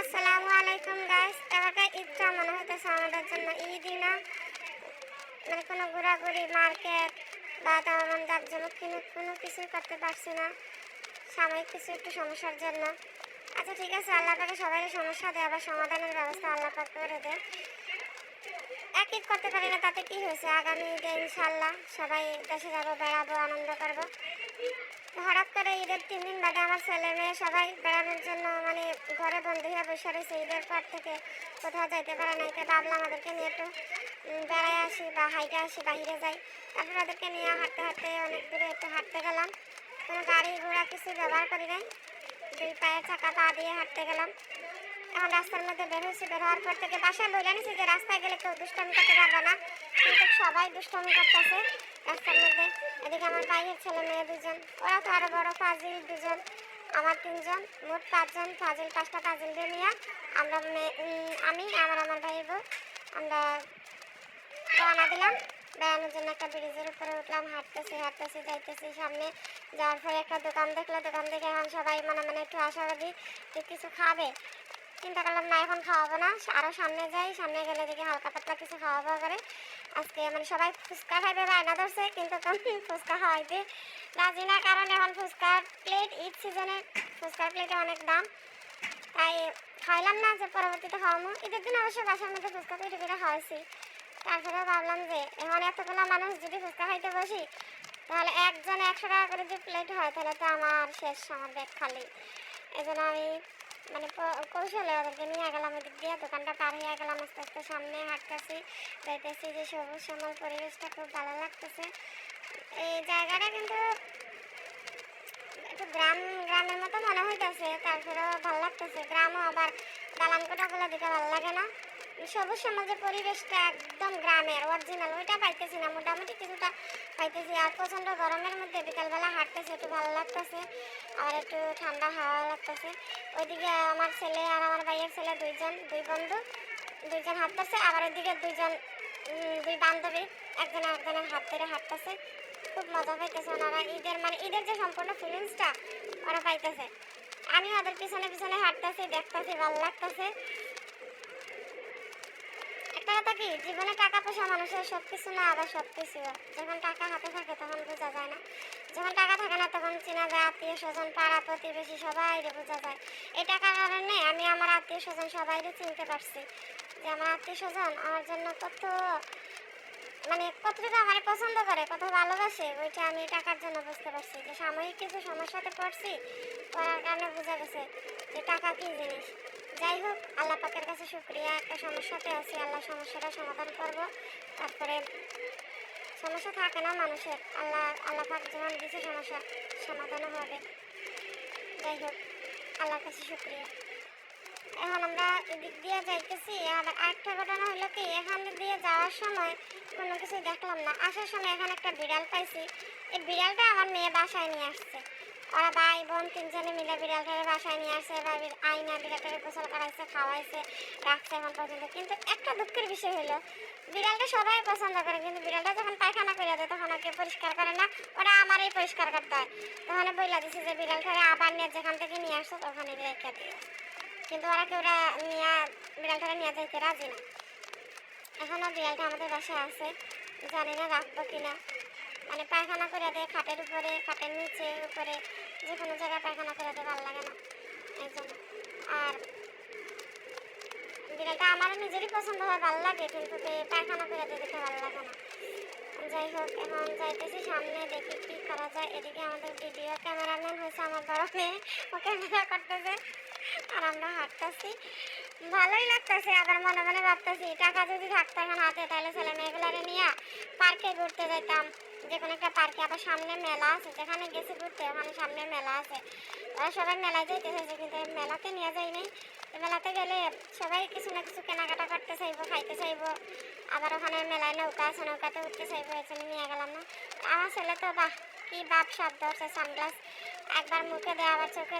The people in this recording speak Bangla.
আসসালামু আলাইকুম গাইস এবার ঈদটা মনে হইতেছে আমাদের জন্য ঈদই না। মানে কোনো ঘোরাঘুরি, মার্কেট বা তেমন জাকজমক কিনে, কোনো কিছুই করতে পারছি না। সাময়িক কিছু একটু সমস্যার জন্য। আচ্ছা ঠিক আছে, আল্লাহ পাকে সবাই সমস্যা দেয়, আবার সমাধানের ব্যবস্থা আল্লাহ পাক করে দেয় এক ঈদ করতে পারি না, তাতে কি হয়েছে? আগামী ঈদে ইনশাল্লাহ সবাই দেশে যাব, বেড়াবো, আনন্দ করব। হঠাৎ করে ঈদের তিন দিন বাদে আমার ছেলে মেয়ে সবাই বেড়ানোর জন্য মানে ঘরে বন্ধু হয়ে বসে রয়েছে। ঈদের পর থেকে কোথাও যাইতে পারে না। এতে ভাবলাম আমাদেরকে নিয়ে একটু বেড়ায় আসি বা হাইটে আসি বাইরে যাই। তারপর ওদেরকে নিয়ে হাঁটতে হাঁটতে অনেক দূরে একটু হাঁটতে গেলাম। কোনো গাড়ি ঘোড়া কিছু ব্যবহার করি নাই। দুই পায়ের চাকা পা দিয়ে হাঁটতে গেলাম। এখন রাস্তার মধ্যে বের হয়েছি। বের হওয়ার পর থেকে বাসায় বলে নিছি যে রাস্তায় গেলে কেউ দুষ্টামি করতে পারবে না। কিন্তু সবাই দুষ্টামি করতেছে। রাস্তার মধ্যে এদিকে আমার ভাইয়ের ছেলে মেয়ে দুজন, ওরা তো আরও বড় ফাজিল দুজন। আমার তিনজন, মোট পাঁচজন, ফাজিল পাঁচটা ফাজিল দিয়ে নিয়ে আমরা আমি, আমার আমার ভাইয়ের বউ, আমরা রওনা দিলাম। বেড়ানোর জন্য একটা ব্রিজের উপরে উঠলাম, হাঁটতেছি হাঁটতেছি, যাইতেছি সামনে। যাওয়ার পরে একটা দোকান দেখল, দোকান দেখে এখন সবাই মানে মানে একটু আশাবাদী যে কিছু খাবে। চিন্তা করলাম না, এখন খাওয়াবো না। আরও সামনে যাই, সামনে গেলে দেখি হালকা পাতলা কিছু খাওয়াবো করে। আজকে মানে সবাই ফুচকা খাইবে বা বায়না ধরছে, কিন্তু ফুচকা খাওয়াইতে রাজি না, কারণ এখন ফুচকার প্লেট ঈদ সিজনে ফুচকার প্লেটে অনেক দাম। তাই খাইলাম না যে পরবর্তীতে খাওয়াবো। ঈদের দিন অবশ্য বাসার মধ্যে ফুচকা পিঠে পিঠে খাওয়াইছি। তারপরে ভাবলাম যে এখন এতগুলো মানুষ যদি ফুচকা খাইতে বসি, তাহলে একজন একশো টাকা করে যদি প্লেট হয়, তাহলে তো আমার শেষ, আমার ব্যাগ খালি। এই জন্য আমি মানে কৌশলে ওদেরকে নিয়ে গেলাম ওদিক দিয়ে, দোকানটা পার হয়ে গেলাম, আস্তে আস্তে সামনে হাঁটতেছি যাইতেছি যে সবুজ সময় পরিবেশটা খুব ভালো লাগতেছে। এই জায়গাটা কিন্তু একটু গ্রাম, গ্রামের মতো মনে হইতেছে, তারপরেও ভালো লাগতেছে। গ্রামও আবার দালান কোটাগুলো দিকে ভালো লাগে না। সবুজ যে পরিবেশটা একদম গ্রামের অরিজিনাল ওইটা পাইতেছি না, মোটামুটি কিছুটা পাইতেছি। আর প্রচণ্ড গরমের মধ্যে বিকালবেলা হাঁটতেছে, একটু ভালো লাগতেছে। আর একটু ঠান্ডা হাওয়া লাগতেছে। ওইদিকে আমার ছেলে আর আমার ভাইয়ের ছেলে দুইজন, দুই বন্ধু, দুইজন হাঁটতেছে। আবার ওইদিকে দুইজন দুই বান্ধবী, একজন একজনের হাত ধরে হাঁটতেছে। খুব মজা পাইতেছে ওনারা। ঈদের মানে ঈদের যে সম্পূর্ণ ফিলিংসটা ওরা পাইতেছে। আমি ওদের পিছনে পিছনে হাঁটতেছি, দেখতেছি, ভালো লাগতেছে। কথা কি? জীবনে টাকা পয়সা, মানুষের সব কিছু না আবার সব কিছু যখন টাকা হাতে থাকে, তখন বোঝা যায় না। যখন টাকা থাকে না, তখন চেনা যায়, আত্মীয় স্বজন, পাড়া প্রতিবেশী সবাই বোঝা যায়। এই টাকার কারণে আমি আমার আত্মীয় স্বজন সবাইকে চিনতে পারছি যে আমার আত্মীয় স্বজন আমার জন্য কত মানে কতটুকু আমার পছন্দ করে, কত ভালোবাসে, ওইটা আমি টাকার জন্য বুঝতে পারছি। যে সাময়িক কিছু সমস্যাতে পড়ছি, পড়ার কারণে বোঝা গেছে যে টাকা কি জিনিস। যাই হোক, আল্লাহ পাকের কাছে শুক্রিয়া। একটা সমস্যাতে আছি, আল্লাহ সমস্যাটা সমাধান করব। তারপরে সমস্যা থাকে না মানুষের। আল্লাহ আল্লাহ পাক যেমন কিছু সমস্যা সমাধানও হবে। যাই হোক, আল্লাহর কাছে শুক্রিয়া। এখন আমরা এদিক দিয়ে যাইতেছি। আর একটা ঘটনা হলো কি, এখান দিয়ে যাওয়ার সময় কোনো কিছু দেখলাম না। আসার সময় এখানে একটা বিড়াল পাইছি। এই বিড়ালটা আমার মেয়ে বাসায় নিয়ে আসছে। ওরা ভাই বোন তিনজনে মিলে বিড়ালটারে বাসায় নিয়ে আসছে বা আইনা বিড়ালটারে গোসল করাইছে, খাওয়াইছে, রাখছে এখন পর্যন্ত। কিন্তু একটা দুঃখের বিষয় হলো, বিড়ালটা সবাই পছন্দ করে, কিন্তু বিড়ালটা যখন পায়খানা করে দেয়, তখন ওকে পরিষ্কার করে না, ওরা আমারই পরিষ্কার করতে হয়। তখন বইলা দিছে যে বিড়ালটারে আবার নিয়ে যেখান থেকে নিয়ে আসছো ওখানে রেখে দিও। কিন্তু ওরা কেউ নিয়ে বিড়ালটাকে নিয়ে যাইতে রাজি না? এখনও বিড়ালটা আমাদের বাসায় আছে, জানি না রাখব কিনা। মানে পায়খানা করে দেয়, খাটের উপরে, খাটের নিচে, উপরে, যে কোনো জায়গায় পায়খানা করে দেয়, ভালো লাগে না। এই আর বিড়ালটা আমারও নিজেরই পছন্দ হয়, ভালো লাগে, কিন্তু পায়খানা করে দিয়ে দেখে ভালো লাগে না। যাই হোক, এখন যাইতেছি সামনে, দেখি কি করা যায়। এদিকে আমাদের ভিডিও ক্যামেরাম্যান হয়েছে আমার বড় মেয়ে, ও ক্যামেরা করতেছে আর আমরা হাঁটতেছি। ভালোই লাগতেছে, আবার মনে মনে ভাবতেছি, টাকা যদি থাকতো এখন হাতে, তাহলে ছেলে মেয়েগুলারে নিয়ে পার্কে ঘুরতে যেতাম যে কোনো একটা পার্কে আবার সামনে মেলা আছে, যেখানে গেছে ঘুরতে, ওখানে সামনে মেলা আছে। তারা সবাই মেলা যাইতে চাইছে, কিন্তু মেলাতে নিয়ে যাই নাই। মেলাতে গেলে সবাই কিছু না কিছু কেনাকাটা করতে চাইব, খাইতে চাইব। আবার ওখানে মেলায় নৌকা আছে, নৌকাতে উঠতে চাইব এখানে নিয়ে গেলাম না। আমার ছেলে তো বাহ, কি বাপ সাপ ধরছে সানগ্লাস একবার মুখে দেয়, আবার চোখে